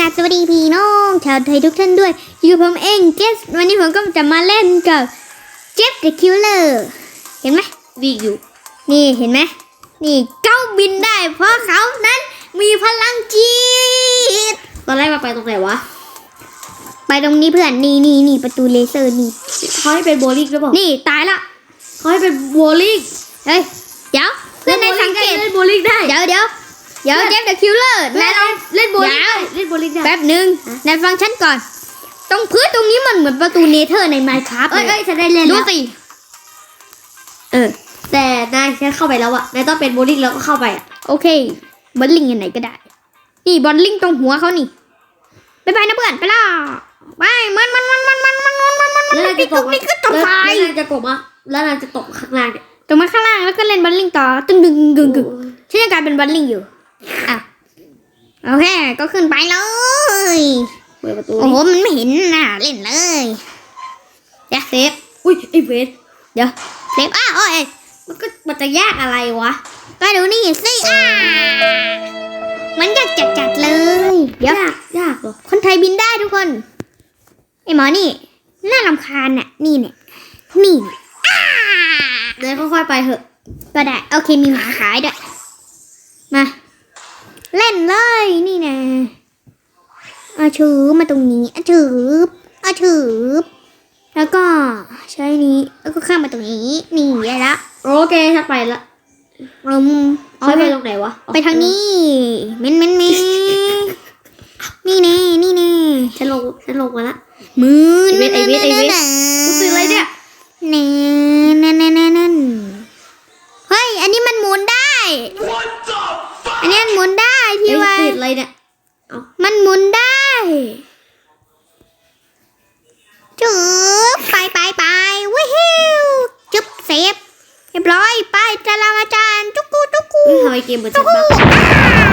กราบสวัสดีพี่น้องชาวไทยทุกท่านด้วยอยู่ผมเองเจสวันนี้ผมก็จะมาเล่นกับเจฟเดอะคิลเลอร์เห็นไหมวิ่งอยู่ นี่เห็นไหมนี่เก้าบินได้ เพราะเขานั้นมีพลังจิตตอนแรกมาไปตรงไหนวะ ไปตรงนี้เพื่อนนี่นี่นี่ประตูเลเซอร์นี่เขาให้เป็นโบลิ่งหรือเปล่านี่ตายละเขาให้เป็นโบลิ่งเฮ้ยเดี๋ยวเพื่อนนายสังเกตเล่นโบลิ่งได้เดี๋ยวเดี๋ยว เดี๋ยวเจฟเดอะคิลเลอร์เล่นายนลองเล่นโบลิ่งยาวได้เล่นโบลิ่งได้แป๊บหนึ่งนายฟังฉันก่อน ตรงพื้นตรงนี้มันเหมือนประตูเนเธอร์ในไมค์ครับเอ้ยเอ้ยฉันได้เล่นดูแล้วสิเออแต่นายฉันเข้าไปแล้วอะนายต้องเป็นโบลิ่งแล้วก็เข้าไปอะโอเคบอลลิงยังไงก็ได้ นี่บอลลิงตรงหัวเขานี่ไปไปนะเพื่อนไปล่ะไปมันมันมันมันมันมันมันมันมันแล้วนายจะตกนี่ก็ตกแล้วไฟแล้วนายจะตกมาแล้วนายจะตกข้างล่างเนี่ยตรงมาข้างล่างแล้วก็เล่นบอลลิงต่อตึงดึงดึงดึงฉันยังกลายเป็นบอลลิงอยู่ อะโอเคก็ขึ้นไปเลยเปิดประตูโอ้โหมันไม่เห็นน่ะเล่นเลยเดี๋ยวเซฟอุ้ยไอเวสเดี๋ยวเซฟอ้าวโอ้ยมันก็มันจะยากอะไรวะก็ดูนี่สิอ่ามันยากจัดจัดๆเลยเดี๋ยวยากยากเหรอคนไทยบินได้ทุกคนไอหมอนี่น่ารำคาญน่ะนี่เนี่ยนี่เนี่ยอ่านายค่อยๆไปเถอะก็ได้โอเคมีหมาขายด้วยมา เล่นเลยนี่นะเอาถือมาตรงนี้เอาถือเอาถือแล้วก็ใช้นี้แล้วก็ข้ามมาตรงนี้ นี่ได้ละโอเคฉันไปละอืมเขาไปตรงไหนวะไปทางนี้เม้นเม้นเม้นนี่แน่นี่แน่ฉันลงฉันลงมาละมือไอ้เวทไอ้เวทไอ้เวทรู้สึกอะไรเนี่ยแน่แน่แน่แน่ นนี้มันหมุนได้ที่เฮ้ยว่าติดอะไรเนี่ยมันหมุนได้จุ๊บไปไปไปวิฮิวจุ๊บเซฟเรียบร้อยไปจะลาอาจารย์จุกกูจุกกูเฮ้ยทำไมเกมเหมือนฉัจุนกกูบักอ่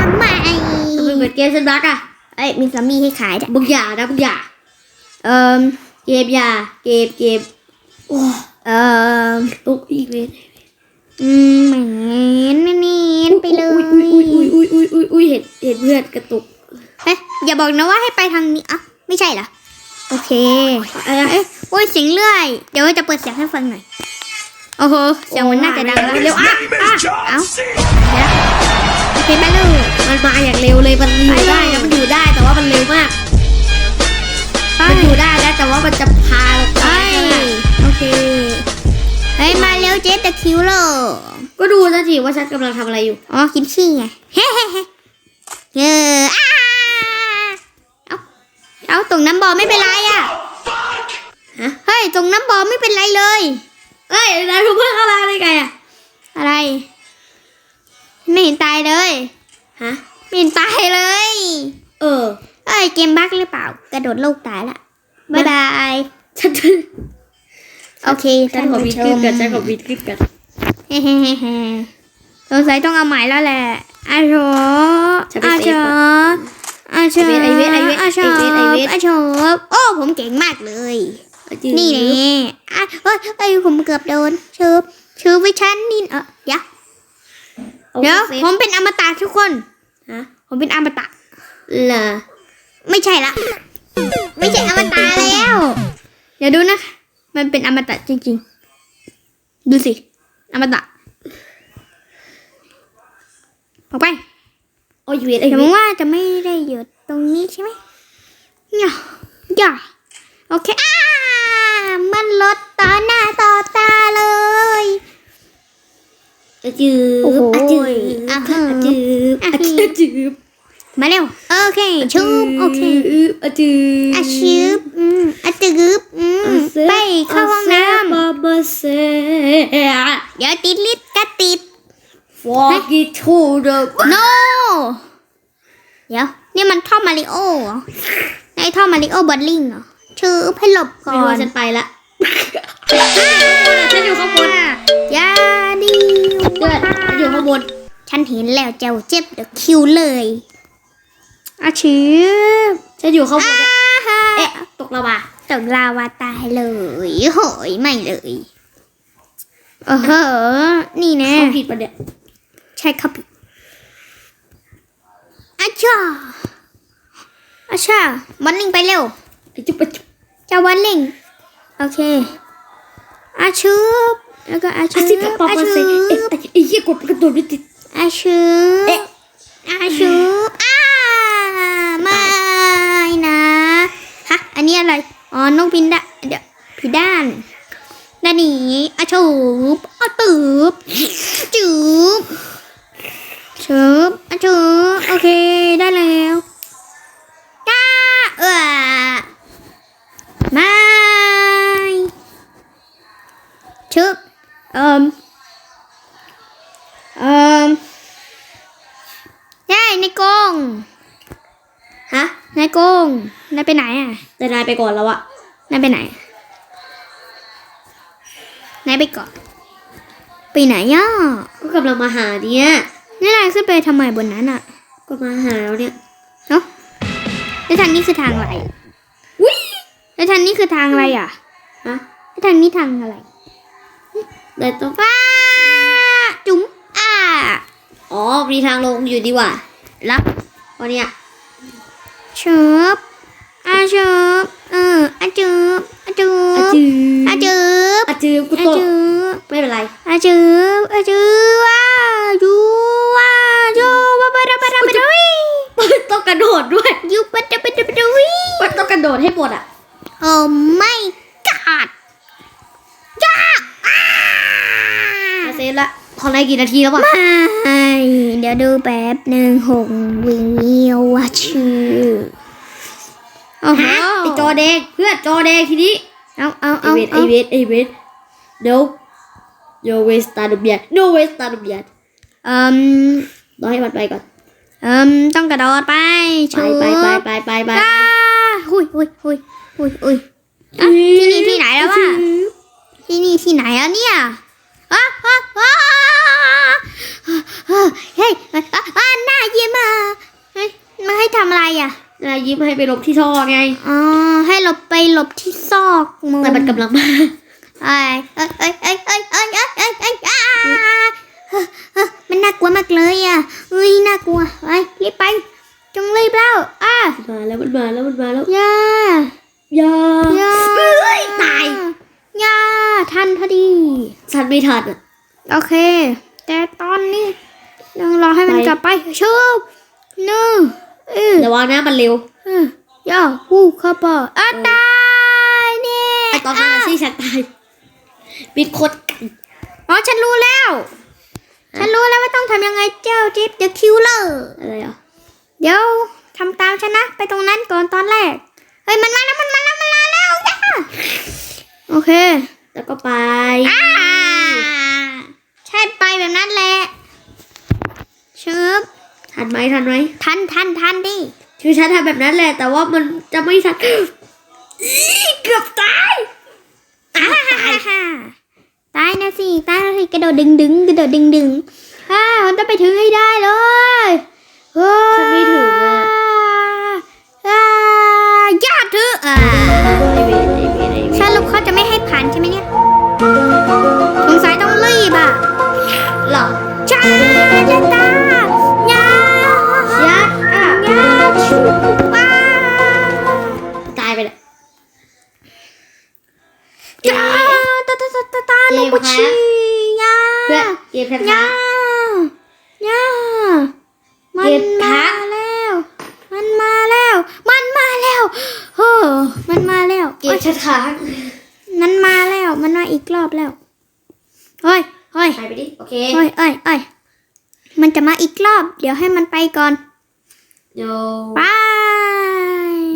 าไม่ทำไมเหมือนเกมฉันบักอะเอ้ยมีสามีให้ขายจ้ะมึงอย่านะมึงอย่าเอ่อเกมอย่าเกมเกมโอ้เอ่อตกอีกเวน อืมเหม็นเนียนไปเลย อุ้ยอุ้ยอุ้ยอุ้ยอุ้ยอุ้ยเห็นเห็นเพื่อนกระตุกเอ๊ะอย่าบอกนะว่าให้ไปทางนี้อะไม่ใช่เหรอ โอเคอะไรนะเอ๊ะโอ้ยเสียงเลื่อย เดี๋ยวจะเปิดเสียงให้ฟังหน่อย โอ้โห เสียงมันน่าจะดังแล้วเร็วอะอะเอ้าเดี๋ยวโอเคไปเลยมันมาอย่างเร็วเลย มันอยู่ได้นะมันอยู่ได้ แต่ว่ามันเร็วมากไปมันอยู่ได้นะแต่ว่ามันจะพาเราไปไปโอเคเฮ้ยมา เร็วเจ๊ตะคิวโลก็ดูซะทีว่าฉันกำลังทำอะไรอยู่ อ๋อ กินขี้ไง เฮ้เฮ้เฮ้เอออ่าเอาเอาตรงน้ำบอไม่เป็นไรอะฮะเฮ้ย ตรงน้ำบอไม่เป็นไรเลย เอ้ยนายเพื่อนอะไรได้ไงอะอะไร ไม่เห็นตายเลย ฮะ ไม่เห็นตายเลย เออ เอ้ย เกมบั๊กหรือเปล่า กระโดดโลกตายละบายบายฉัน โอเคฉันขอวิดขึ้นกันฉันขอวิดขึ้นกันเฮ้เฮ้เฮ้เฮ้สงสัยต้องเอาใหม่แล้วแหละอาโชฉันไปอาเซโชฟก่อนอาโชไอเวทไอเวทไอเวทอาโชไอเวทไอเวทอาโชโอ้ ผมเก่งมากเลย นี่แน่อะเอ้ยเอ้ยผมเกือบโดนชืบชืบวิชันนี่เออเดี๋ยวเอาเดี๋ยวเซฟผมเป็นอมตะทุกคน ฮะผมเป็นอมตะ เหรอไม่ใช่ละ ไม่ใช่อมตะแล้ว เดี๋ยวดูนะ มันเป็นอมตะจริง ๆ ดูสิ อมตะออกไป โอ้ยเวทไอแต่เวมึทงว่าจะไม่ได้หยุดตรงนี้ใช่ไหมอย่าอย่าโอเค อ้า มันลดต่อหน้าต่อตาเลยอะจืบโอ้โหอะจืบอะอะจืบอะอะจืบมาเร็ว โอเค ชุบ โอเคอะจืบอาชิบอืมอาตึกอืมไป เข้าห้องน้บาบาเซ่ำเดี๋ยวติดลิฟต์ก็ติด Walk it to the no เดี๋ยวนี่มันท่อมาริโอเหรอในท่อมาริโอบอลลิงเหรอชื่อให้หลบก่ไม่อรู้นฉันไปละฉันอยู่ข้างบนอยาดีเพื่อนฉันอยู่ข้างบน ฉันเห็นแล้วเจ้าเจ็บเดอะคิวเลยอาชิบฉันอยู่ข้างบอ่านฮะเอ๊ะตกระบา ตกลาวาตายเลยโหยไม่เลยเออเหอะนี่นะเขาผิดปะเนี่ยใช่ครับอาจาออาชาวันลิงไปเร็วไอ้จุ๊บไอ้จุ๊บเจ้าวันลิงโอเคอาชืบแล้วก็อาชือาบซิปะปะอาปะชืเซ่เอ๊ะบไอ้เหี้ยกดกระโดดไม่ติดอาชืบเอ๊ะอาชืบอ้าไม่นะฮะอันนี้อะไร อ๋อน้องพินดาเดี๋ยวพิด้านด้านนี้อาชูบอาตืบจืบชืบอาชูบโอเค ไปก่อนแล้วอะนายไปไหน นายไปก่อน ไปไหนอะก็กำลังมาหาเนี่ยนี่นายขึ้นไปทำไมบนนั้นอะก็มาหาแล้วเนี่ยเนาะแล้วทางนี้คือทางอะไรวิแล้วทางนี้คือทางอะไรอะฮะแล้วทางนี้ทางอะไรแต่ต้องว้าจุ๋มอ่าอ๋อมีทางลงอยู่ดีกว่ารับวันเนี้ยเชิบอาเชิบ กูอาตกจืบไม่เป็นไรอาจืบอาจืบว้าจูว้าจูบะบะระบะระบะระวิต้องกระโดดด้วยยูบะระบะระบะระวิมันต้องกระโดดให้หมดอะโอ้ไม่กาดจ้าอ้ามาเซฟละพอในกี่นาทีแล้ววะไม่เดี๋ยวดูแป๊บหนึ่งหงวิววัชื่อโอ้โหฮะไอจอแดงเพื่อนจอแดงทีนี้เอาเอาไอเอาเวทไอเอาเวทไอเวท no no waste time of yet no waste time of yet เอ่มรอให้มันไปก่อนเอ่มต้องกระโดดไปไปไปไปไปไปไปจ้าหุยหุยหุยหุยหุยอะที่นี่ที่ไหนแล้ววะที่นี่ที่ไหนแล้วเนี่ยอะอะอะเฮ้ยอะอะหน้ายิ้มมาเฮ้ยมาให้ทำอะไรอะนายยิ้มให้ไปหลบที่ท่อไง อ๋อ ให้หลบไปหลบที่ซอกมุมแต่มันกำลังมา เอ้ยเอ้ยเอ้ยเอ้ยเอ้ยเอ้ยเอ้ยเอ้ยเอ้ยอ้าเฮ้ยเฮ้ยมันน่ากลัวมากเลยอะเฮ้ยน่ากลัวไปรีบไป จงรีบแล้วอะมาแล้วมันมาแล้วมันมาแล้วอย่าอย่าอย่าเอ้ยตายอย่าทันพอดีฉันไม่ทันอะโอเค แต่ตอนนี้ต้องรอให้มันไปกลับไปชุบนูเออแต่ว่านะมันเร็วเออย่าฮู้ข้าปออะตายเนี่ยไอตอนนั้นอะที่ฉันตาย มีโคตรไก่อ๋อ ฉันรู้แล้ว ฉันรู้แล้วว่าต้องทำยังไงเจ้าจิ๊บเดอะคิวเลอร์อะไรอะเดี๋ยวทำตามฉันนะ ไปตรงนั้นก่อนตอนแรก เฮ้ย มันมาแล้วมันมาแล้วมันมาแล้วย่าโอเค แล้วก็ไปอ่าใช่ไปแบบนั้นแหละชึบทันไหมทันไหมทันทันทันดิคือฉันทำแบบนั้นแหละ แต่ว่ามันจะไม่ทันอีเกือบตาย อ่าตายนะสิตายนะสิกระโดดดึงดึงกระโดดดึงดึงอ่ามันต้องไปถึงให้ได้เลยเฮ้ยฉันไม่ถึงอะอ่าญาติเธออ่าไอเวทไอเวทไอเวสทรุปเขาจะไม่ ดค้างมันมาแล้วมันมาอีกรอบแล้วเฮ้ยเฮ้ยหายไปดิโอเคเอ้ยเอ้ยเอ้ยมันจะมาอีกรอบ เดี๋ยวให้มันไปก่อนโยไป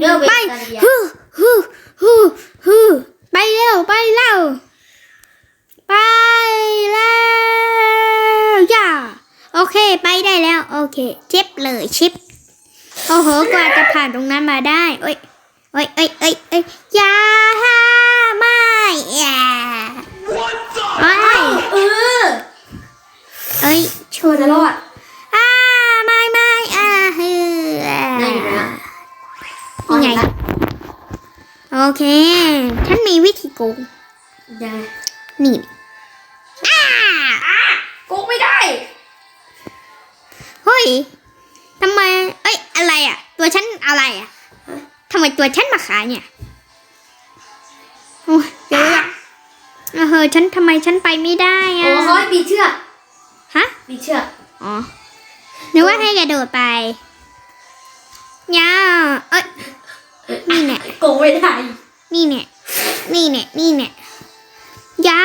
เริ่มเวไปทการเรียนฮู้ฮู้ฮู้ฮู้ไปเร็วไปเร็วไปแล้วย่าโอเคไปได้แล้ว โอเค เจ็บเลยชิปโอ้โหกว่าจะผ่านตรงนั้นมาได้เอ้ย เอ้ยเอ้ยเอ้ยเอ้ยอย่าไม่อย่าเอ้ยเออเอ้ยชชัวร์จะรอดอ่าไม่ไม่อ่าเฮือได้อยู่แล้วนี่ไงโอเค ฉันมีวิธีโกงได้นี่อ่าโกงไม่ได้ เฮ้ยทำไม เอ้ย อะไรอะ ตัวฉันอะไรอะ ตัวฉันมาขายเนี่ยโอ้ยเดี๋ยวอะเออฉันทำไมฉันไปไม่ได้โอ้อะเขาให้ปีนเชือกฮะ ปีนเชือกอ๋อนึกว่าให้กระโดดไปย่าเอ้ย นี่แน่โกงไม่ได้นี่เนี่ย นี่เนี่ย นี่เนี่ยยา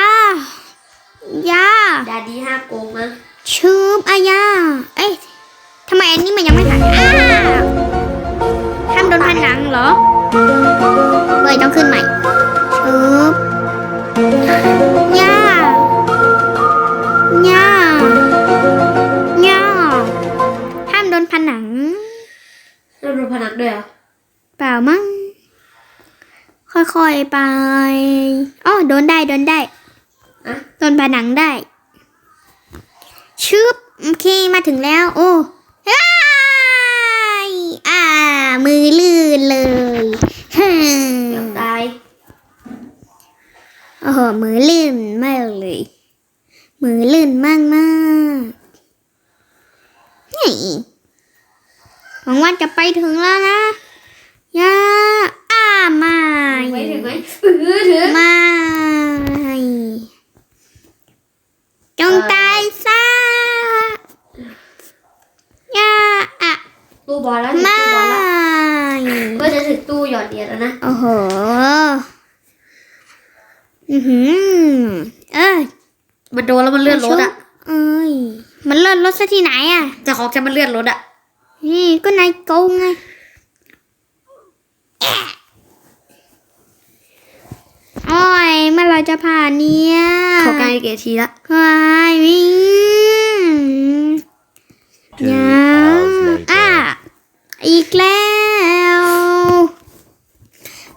ยาดาดีห้ามโกงนะชืบอายาเอ้ยทำไมอันนี้มันยังไม่หายอ้าว ห้ามโดนผนังเหรอเฮ้ยต้องขึ้นใหม่ชืบยายายาห้ามโดนผนังแล้วโดนพนักด้วยเหรอเปล่ามั้งค่อยๆไปอ๋อโดนได้โดนได้อะโดนผนังได้ชึบโอเคมาถึงแล้ว โอ้อ้ายอ่า มือลื่นเลยฮึ เกือบตาย โอ้โห มือลื่นมากเลย มือลื่นมากมากๆนี่หวังว่าจะไปถึงแล้วนะย่าอ้าไม่ ไม่ถึงไหม ถือถือ ไม่จงตายซะย่าอะตู้บอลแล้วถึงไม่ตู้บอลแล้วก็จะถึงตู้หยอดเหรียญแล้วนะ โอ้โห อือหือ เออมันโดนแล้วมันเลื่อนรถอะ เอ้ย มันเลื่อนรถซะที่ไหนอะ แต่ของจะมันเลื่อนรถอะ นี่ก็นายโกงไงแอะ โอ้ยเมื่อไหรจะผ่านเนี่ยเขาใกล้เกทีละควายวิ่ง Two ยัง hours อะ later. อีกแล้ว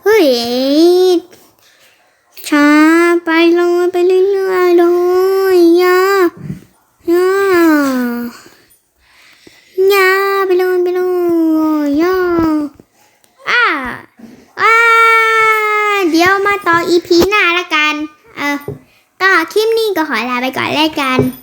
เฮ้ยช้าไปเลยไปเรื่อยๆเลยย่าย่าย่าไปเลยไปเลยย่าอ่าอ่าเดี๋ยวมาต่ออีพีหน้าละกัน เออ ก็คลิปนี้